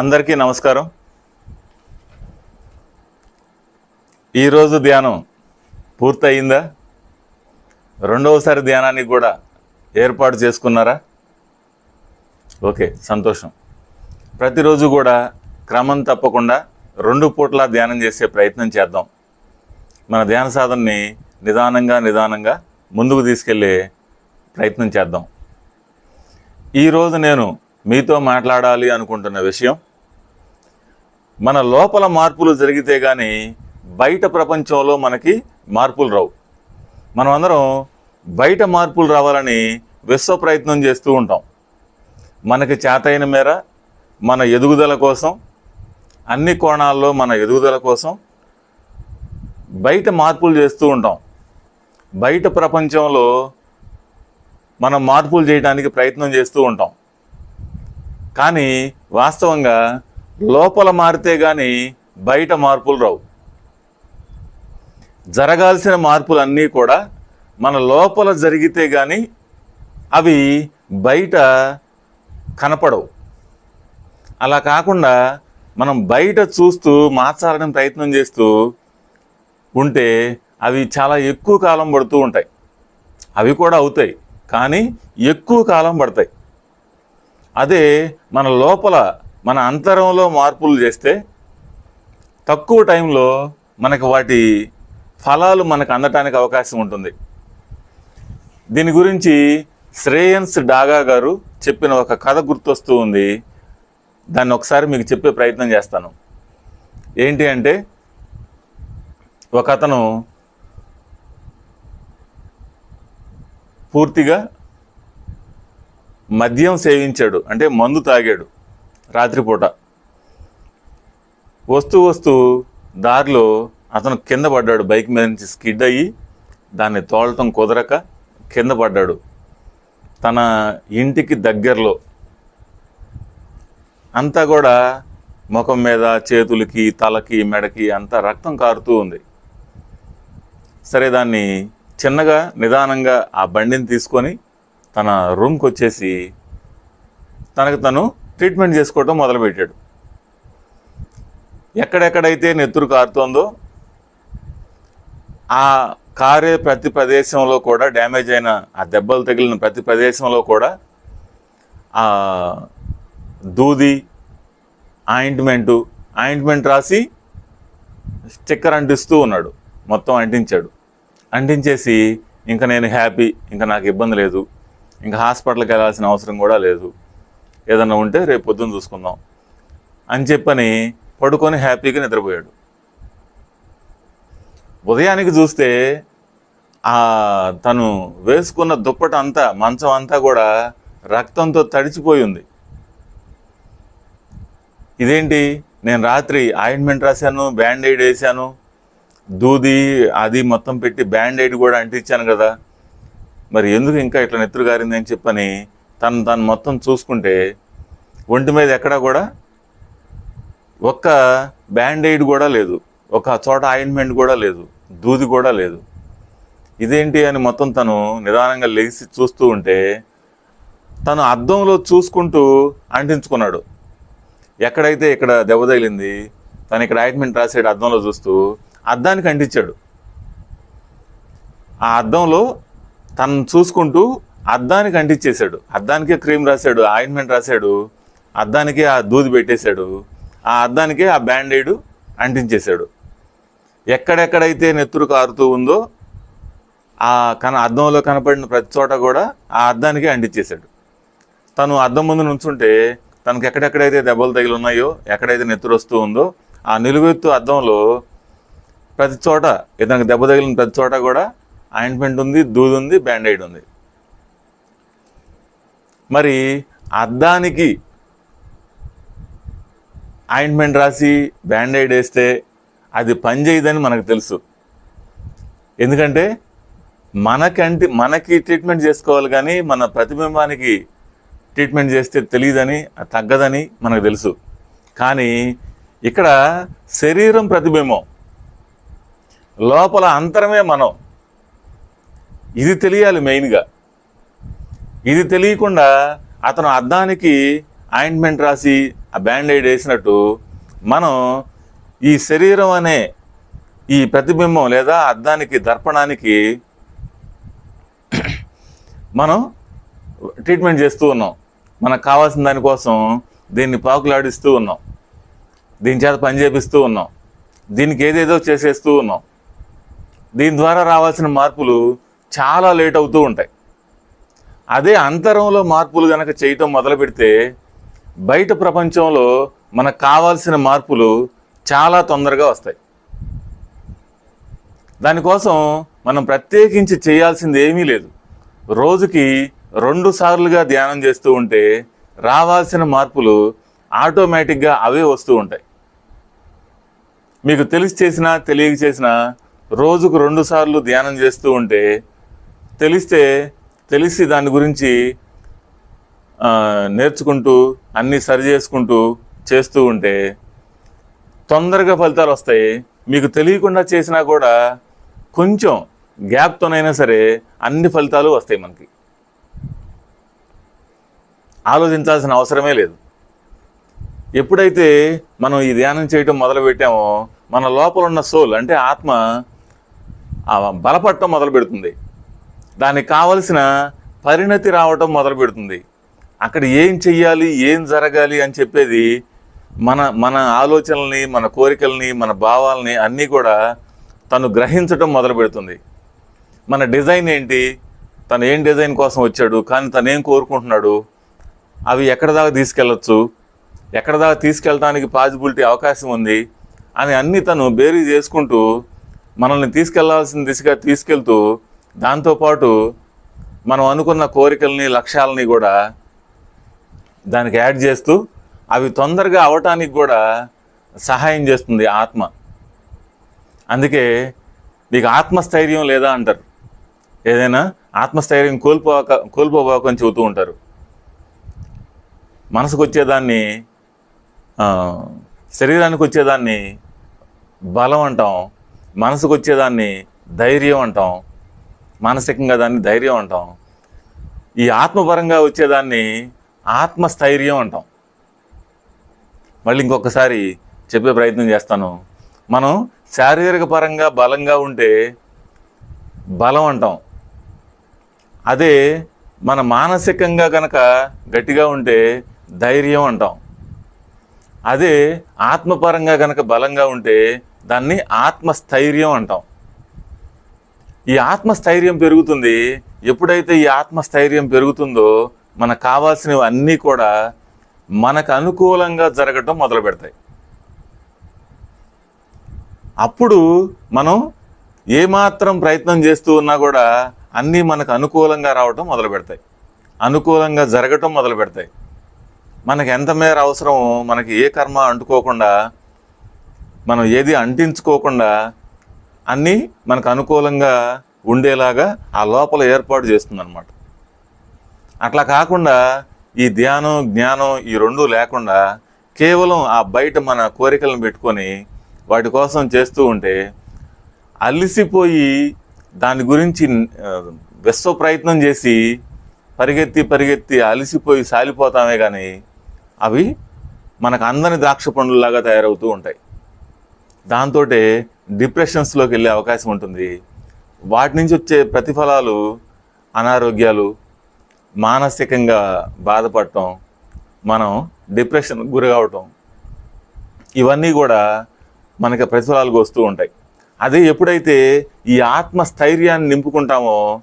అందరికీ నమస్కారం. ఈరోజు ధ్యానం పూర్తయిందా? రెండవసారి ధ్యానానికి కూడా ఏర్పాటు చేసుకున్నారా? ఓకే సంతోషం. ప్రతిరోజు కూడా క్రమం తప్పకుండా రెండు పూట్ల ధ్యానం చేసే ప్రయత్నం చేద్దాం. మన ధ్యాన సాధనని నిదానంగా నిదానంగా ముందుకు తీసుకెళ్ళే ప్రయత్నం చేద్దాం. ఈరోజు నేను మీతో మాట్లాడాలి అనుకుంటున్న విషయం. మన లోపల మార్పులు జరిగితే కానీ బయట ప్రపంచంలో మనకి మార్పులు రావు. మనం అందరం బయట మార్పులు రావాలని విశ్వ ప్రయత్నం చేస్తూ ఉంటాం. మనకి చేతైన మేర మన ఎదుగుదల కోసం అన్ని కోణాల్లో మన ఎదుగుదల కోసం బయట మార్పులు చేస్తూ ఉంటాం. బయట ప్రపంచంలో మనం మార్పులు చేయడానికి ప్రయత్నం చేస్తూ ఉంటాం. కానీ వాస్తవంగా లోపల మారితే కానీ బయట మార్పులు రావు. జరగాల్సిన మార్పులన్నీ కూడా మన లోపల జరిగితే కానీ అవి బయట కనపడవు. అలా కాకుండా మనం బయట చూస్తూ మార్చాలని ప్రయత్నం చేస్తూ ఉంటే అవి చాలా ఎక్కువ కాలం పడుతూ ఉంటాయి. అవి కూడా అవుతాయి. కానీ ఎక్కువ కాలం పడతాయి. అదే మన లోపల మన అంతరంలో మార్పులు చేస్తే తక్కువ టైంలో మనకు వాటి ఫలాలు మనకు అందటానికి అవకాశం ఉంటుంది. దీని గురించి శ్రేయన్స్ డాగా గారు చెప్పిన ఒక కథ గుర్తొస్తూ ఉంది. దాన్ని ఒకసారి మీకు చెప్పే ప్రయత్నం చేస్తాను. ఏంటి అంటే ఒక అతను పూర్తిగా మద్యం సేవించాడు అంటే మందు తాగాడు రాత్రిపూట. వస్తూ వస్తూ దారిలో అతను కింద పడ్డాడు. బైక్ మీద నుంచి స్కిడ్ అయ్యి దాన్ని తోలటం కుదరక కింద పడ్డాడు. తన ఇంటికి దగ్గరలో. అంతా కూడా ముఖం మీద చేతులకి తలకి మెడకి అంతా రక్తం కారుతూ ఉంది. సరే దాన్ని చిన్నగా నిదానంగా ఆ బండిని తీసుకొని తన రూమ్కి వచ్చేసి తనకు తను ట్రీట్మెంట్ చేసుకోవటం మొదలుపెట్టాడు. ఎక్కడెక్కడైతే నెత్తురు కారుతోందో ఆ కారే ప్రతి ప్రదేశంలో కూడా డ్యామేజ్ అయిన ఆ దెబ్బలు తగిలిన ప్రతి ప్రదేశంలో కూడా ఆ దూది ఆయింట్మెంటు ఆయింట్మెంట్ రాసి స్టిక్కర్ అంటిస్తూ ఉన్నాడు. మొత్తం అంటించాడు. అంటించేసి ఇంకా నేను హ్యాపీ ఇంకా నాకు ఇబ్బంది లేదు. ఇంకా హాస్పిటల్కి వెళ్ళాల్సిన అవసరం కూడా లేదు. ఏదన్నా ఉంటే రేపు పొద్దున్న చూసుకుందాం అని చెప్పని పడుకొని హ్యాపీగా నిద్రపోయాడు. ఉదయానికి చూస్తే తను వేసుకున్న దుప్పట అంతా మంచం అంతా కూడా రక్తంతో తడిచిపోయి ఉంది. ఇదేంటి? నేను రాత్రి ఆయింట్మెంట్ రాశాను బ్యాండేడ్ వేసాను దూది అది మొత్తం పెట్టి బ్యాండేడ్ కూడా అంటించాను కదా. మరి ఎందుకు ఇంకా ఇట్లా నెత్తురుగారింది అని చెప్పని తను తను మొత్తం చూసుకుంటే ఒంటి మీద ఎక్కడా కూడా ఒక్క బ్యాండేడ్ కూడా లేదు. ఒక చోట ఆయింట్మెంట్ కూడా లేదు. దూది కూడా లేదు. ఇదేంటి అని మొత్తం తను నిదానంగా లేచి చూస్తూ ఉంటే తను అద్దంలో చూసుకుంటూ అంటించుకున్నాడు. ఎక్కడైతే ఇక్కడ దెబ్బ తగిలింది తను ఇక్కడ ఆయింట్మెంట్ రాసాడు అద్దంలో చూస్తూ అద్దానికి అంటించాడు. ఆ అద్దంలో తను చూసుకుంటూ అద్దానికి అంటించేశాడు. అద్దానికే క్రీమ్ రాశాడు ఆయింట్మెంట్ రాశాడు అద్దానికే ఆ దూది పెట్టేశాడు ఆ అద్దానికే ఆ బ్యాండేడ్ అంటించేశాడు. ఎక్కడెక్కడైతే నెత్తురు కారుతూ ఉందో ఆ కన అద్దంలో కనపడిన ప్రతి చోట కూడా ఆ అద్దానికే అంటించేశాడు. తను అద్దం ముందు నుంచుంటే తనకు ఎక్కడెక్కడైతే దెబ్బలు తగిలి ఉన్నాయో ఎక్కడైతే నెత్తురు వస్తూ ఉందో ఆ నిలువెత్తు అద్దంలో ప్రతి చోట ఇతనికి దెబ్బ తగిలిన ప్రతి చోట కూడా ఆయింట్మెంట్ ఉంది దూది ఉంది బ్యాండైడ్ ఉంది. మరి అద్దానికి ఆయింట్మెంట్ రాసి బ్యాండైడ్ వేస్తే అది పనిచేయదని మనకు తెలుసు. ఎందుకంటే మనకంటే మనకి ట్రీట్మెంట్ చేసుకోవాలి కానీ మన ప్రతిబింబానికి ట్రీట్మెంట్ చేస్తే తెలియదని అది తగ్గదని మనకు తెలుసు. కానీ ఇక్కడ శరీరం ప్రతిబింబం లోపల అంతరమే మనం. ఇది తెలియాలి మెయిన్గా ఇది తెలియకుండా అతను అద్దానికి ఆయింట్మెంట్ రాసి ఆ బ్యాండేడ్ వేసినట్టు మనం ఈ శరీరం అనే ఈ ప్రతిబింబం లేదా అద్దానికి దర్పణానికి మనం ట్రీట్మెంట్ చేస్తూ ఉన్నాం. మనకు కావాల్సిన దానికోసం దీన్ని పాకులాడిస్తూ ఉన్నాం. దీని చేత పని చేపిస్తూ ఉన్నాం. దీనికి ఏదేదో చేసేస్తూ ఉన్నాం. దీని ద్వారా రావాల్సిన మార్పులు చాలా లేట్ అవుతూ ఉంటాయి. అదే అంతరంలో మార్పులు కనుక చేయటం మొదలు పెడితే బయట ప్రపంచంలో మనకు కావాల్సిన మార్పులు చాలా తొందరగా వస్తాయి. దానికోసం మనం ప్రత్యేకించి చేయాల్సింది ఏమీ లేదు. రోజుకి రెండు సార్లుగా ధ్యానం చేస్తూ ఉంటే రావాల్సిన మార్పులు ఆటోమేటిక్గా అవే వస్తూ ఉంటాయి. మీకు తెలిసి చేసినా తెలియక చేసినా రోజుకు రెండు సార్లు ధ్యానం చేస్తూ ఉంటే తెలిస్తే తెలిసి దాని గురించి నేర్చుకుంటూ అన్నీ సరి చేసుకుంటూ చేస్తూ ఉంటే తొందరగా ఫలితాలు వస్తాయి. మీకు తెలియకుండా చేసినా కూడా కొంచెం గ్యాప్తోనైనా సరే అన్ని ఫలితాలు వస్తాయి మనకి. ఆలోచించాల్సిన అవసరమే లేదు. ఎప్పుడైతే మనం ఈ ధ్యానం చేయటం మొదలు పెట్టామో మన లోపల ఉన్న సోల్ అంటే ఆత్మ బలపడటం మొదలు పెడుతుంది దానికి కావలసిన పరిణతి రావటం మొదలు పెడుతుంది. అక్కడ ఏం చెయ్యాలి ఏం జరగాలి అని చెప్పేది మన మన ఆలోచనల్ని మన కోరికల్ని మన భావాలని అన్నీ కూడా తను గ్రహించటం మొదలు పెడుతుంది. మన డిజైన్ ఏంటి? తను ఏం డిజైన్ కోసం వచ్చాడు? కానీ తను ఏం కోరుకుంటున్నాడు? అవి ఎక్కడ దాకా తీసుకెళ్ళచ్చు? ఎక్కడ దాకా తీసుకెళ్ళడానికి పాజిబిలిటీ అవకాశం ఉంది? అని అన్నీ తను బేరీ చేసుకుంటూ మనల్ని తీసుకెళ్ళాల్సిన దిశగా తీసుకెళ్తూ దాంతోపాటు మనం అనుకున్న కోరికల్ని లక్ష్యాలని కూడా దానికి యాడ్ చేస్తూ అవి తొందరగా అవటానికి కూడా సహాయం చేస్తుంది ఆత్మ. అందుకే మీకు ఆత్మస్థైర్యం లేదా అంటారు. ఏదైనా ఆత్మస్థైర్యం కోల్పోక కోల్పోబోకని చెబుతూ ఉంటారు. మనసుకు వచ్చేదాన్ని శరీరానికి వచ్చేదాన్ని బలం అంటాం. మనసుకు వచ్చేదాన్ని ధైర్యం అంటాం. మానసికంగా దాన్ని ధైర్యం అంటాం. ఈ ఆత్మపరంగా వచ్చేదాన్ని ఆత్మస్థైర్యం అంటాం. మళ్ళీ ఇంకొకసారి చెప్పే ప్రయత్నం చేస్తాను. మనం శారీరక పరంగా బలంగా ఉంటే బలం అంటాం. అదే మన మానసికంగా కనుక గట్టిగా ఉంటే ధైర్యం అంటాం. అదే ఆత్మపరంగా కనుక బలంగా ఉంటే దాన్ని ఆత్మస్థైర్యం అంటాం. ఈ ఆత్మస్థైర్యం పెరుగుతుంది. ఎప్పుడైతే ఈ ఆత్మస్థైర్యం పెరుగుతుందో మనకు కావాల్సినవి అన్నీ కూడా మనకు అనుకూలంగా జరగటం మొదలు పెడతాయి. అప్పుడు మనం ఏమాత్రం ప్రయత్నం చేస్తూ ఉన్నా కూడా అన్నీ మనకు అనుకూలంగా రావటం మొదలు పెడతాయి. అనుకూలంగా జరగటం మొదలు పెడతాయి. మనకు ఎంత మేర అవసరమో మనకి ఏ కర్మ అంటుకోకుండా మనం ఏది అంటించుకోకుండా అన్నీ మనకు అనుకూలంగా ఉండేలాగా ఆ లోపల ఏర్పాటు చేస్తుందన్నమాట. అట్లా కాకుండా ఈ ధ్యానం జ్ఞానం ఈ రెండూ లేకుండా కేవలం ఆ బయట మన కోరికలను పెట్టుకొని వాటి కోసం చేస్తూ ఉంటే అలిసిపోయి దాని గురించి విశ్వ ప్రయత్నం చేసి పరిగెత్తి పరిగెత్తి అలిసిపోయి సాలిపోతామే కానీ అవి మనకు అందని ద్రాక్ష పండ్లలాగా తయారవుతూ ఉంటాయి. దాంతో డిప్రెషన్స్లోకి వెళ్ళే అవకాశం ఉంటుంది. వాటి నుంచి వచ్చే ప్రతిఫలాలు అనారోగ్యాలు మానసికంగా బాధపడటం మనం డిప్రెషన్ గురి కావటం ఇవన్నీ కూడా మనకి ప్రతిఫలాలు వస్తూ ఉంటాయి. అదే ఎప్పుడైతే ఈ ఆత్మస్థైర్యాన్ని నింపుకుంటామో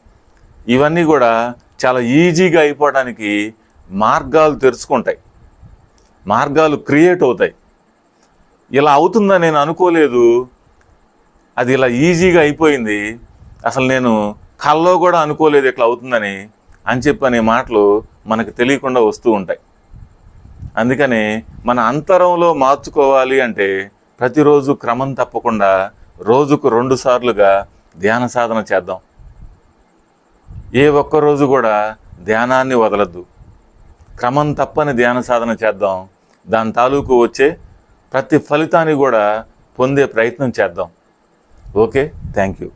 ఇవన్నీ కూడా చాలా ఈజీగా అయిపోవడానికి మార్గాలు తెరుచుకుంటాయి. మార్గాలు క్రియేట్ అవుతాయి. ఇలా అవుతుందని నేను అనుకోలేదు. అది ఇలా ఈజీగా అయిపోయింది. అసలు నేను కల్లో కూడా అనుకోలేదు ఇట్లా అవుతుందని అని చెప్పి అనే మాటలు మనకు తెలియకుండా వస్తూ ఉంటాయి. అందుకని మన అంతరంలో మార్చుకోవాలి అంటే ప్రతిరోజు క్రమం తప్పకుండా రోజుకు రెండు సార్లుగా ధ్యాన సాధన చేద్దాం. ఏ ఒక్క రోజు కూడా ధ్యానాన్ని వదలద్దు. క్రమం తప్పని ధ్యాన సాధన చేద్దాం. దాని తాలూకు వచ్చే ప్రతి ఫలితాన్ని కూడా పొందే ప్రయత్నం చేద్దాం. ఓకే? Thank you